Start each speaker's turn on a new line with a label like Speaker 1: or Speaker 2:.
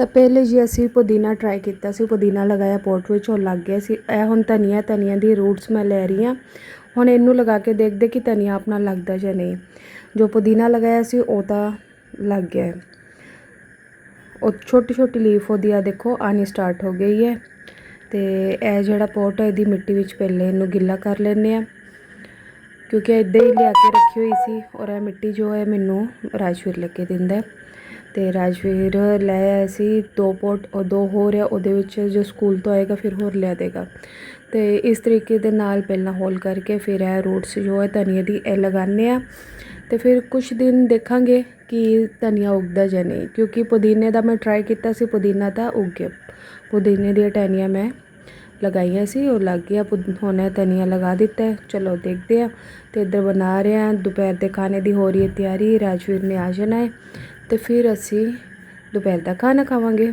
Speaker 1: ਤਾਂ ਪਹਿਲੇ ਜੀ ਅਸੀਂ ਪੁਦੀਨਾ ਟਰਾਈ ਕੀਤਾ ਸੀ, ਪੁਦੀਨਾ ਲਗਾਇਆ ਪੋਟ ਵਿੱਚ, ਉਹ ਲੱਗ ਗਿਆ ਸੀ। ਇਹ ਹੁਣ ਧਨੀਆ ਧਨੀਆ ਦੀ ਰੂਟਸ ਮੈਂ ਲੈ ਰਹੀ ਹਾਂ। ਹੁਣ ਇਹਨੂੰ ਲਗਾ ਕੇ ਦੇਖਦੇ ਕਿ ਧਨੀਆ ਆਪਣਾ ਲੱਗਦਾ ਜਾਂ ਨਹੀਂ। ਜੋ ਪੁਦੀਨਾ ਲਗਾਇਆ ਸੀ, ਉਹ ਤਾਂ ਲੱਗ ਗਿਆ ਉਹ ਛੋਟੀ ਛੋਟੀ ਲੀਫ ਉਹਦੀ ਆ ਦੇਖੋ ਆਣੀ ਸਟਾਰਟ ਹੋ ਗਈ ਹੈ। ਤੇ ਇਹ ਜਿਹੜਾ ਪੋਟ ਹੈ, ਇਹਦੀ ਮਿੱਟੀ ਵਿੱਚ ਪਹਿਲੇ ਇਹਨੂੰ ਗਿੱਲਾ ਕਰ ਲੈਂਦੇ ਆ ਕਿਉਂਕਿ ਇੱਦਾਂ ਹੀ ਲਿਆ ਕੇ ਰੱਖੀ ਹੋਈ ਸੀ, ਔਰ ਇਹ ਮਿੱਟੀ ਜੋ ਹੈ, ਮੈਨੂੰ ਰਾਜਵੀਰ ਲੈ ਕੇ ਦਿੰਦਾ ਤੇ ਰਾਜਵੀਰ ਲੈ ਆਇਆ ਸੀ ਦੋ ਪੋਟ, ਉਹ ਦੋ ਹੋਰ ਆ ਉਹਦੇ ਵਿੱਚ ਜੋ ਸਕੂਲ ਤੋਂ ਆਏਗਾ ਫਿਰ ਹੋਰ ਲਿਆ ਦੇਗਾ। ਤੇ ਇਸ ਤਰੀਕੇ ਦੇ ਨਾਲ ਪਹਿਲਾਂ ਹੋਲ ਕਰਕੇ ਫਿਰ ਇਹ ਰੂਟਸ ਜੋ ਹੈ ਧਨੀਏ ਦੀ ਇਹ ਲਗਾਉਂਦੇ ਆ ਤੇ ਫਿਰ ਕੁਝ ਦਿਨ ਦੇਖਾਂਗੇ ਕਿ ਧਨੀਆ ਉੱਗਦਾ ਜਾਂ ਨਹੀਂ, ਕਿਉਂਕਿ ਪੁਦੀਨੇ ਦਾ ਮੈਂ ਟਰਾਈ ਕੀਤਾ ਸੀ, ਪੁਦੀਨਾ ਤਾਂ ਉੱਗ ਗਿਆ। ਪੁਦੀਨੇ ਦੀਆਂ ਟਹਿਣੀਆਂ ਮੈਂ ਲਗਾਈਆਂ ਸੀ, ਉਹ ਲੱਗ ਗਿਆ, ਪੁਦ- ਹੁਣ ਧਨੀਆ ਲਗਾ ਦਿੱਤਾ ਹੈ। ਚਲੋ ਦੇਖਦੇ ਆ ਤੇ ਇੱਧਰ ਬਣਾ ਰਹੇ ਆ ਦੁਪਹਿਰ ਦੇ ਖਾਣੇ ਦੀ ਹੋ ਰਹੀ ਹੈ ਤਿਆਰੀ, ਰਾਜਵੀਰ ਨੇ ਆ ਜਾਣਾ ਹੈ। ਤੇ ਫਿਰ ਅਸੀਂ ਦੁਪਹਿਰ ਦਾ ਖਾਣਾ ਖਾਵਾਂਗੇ।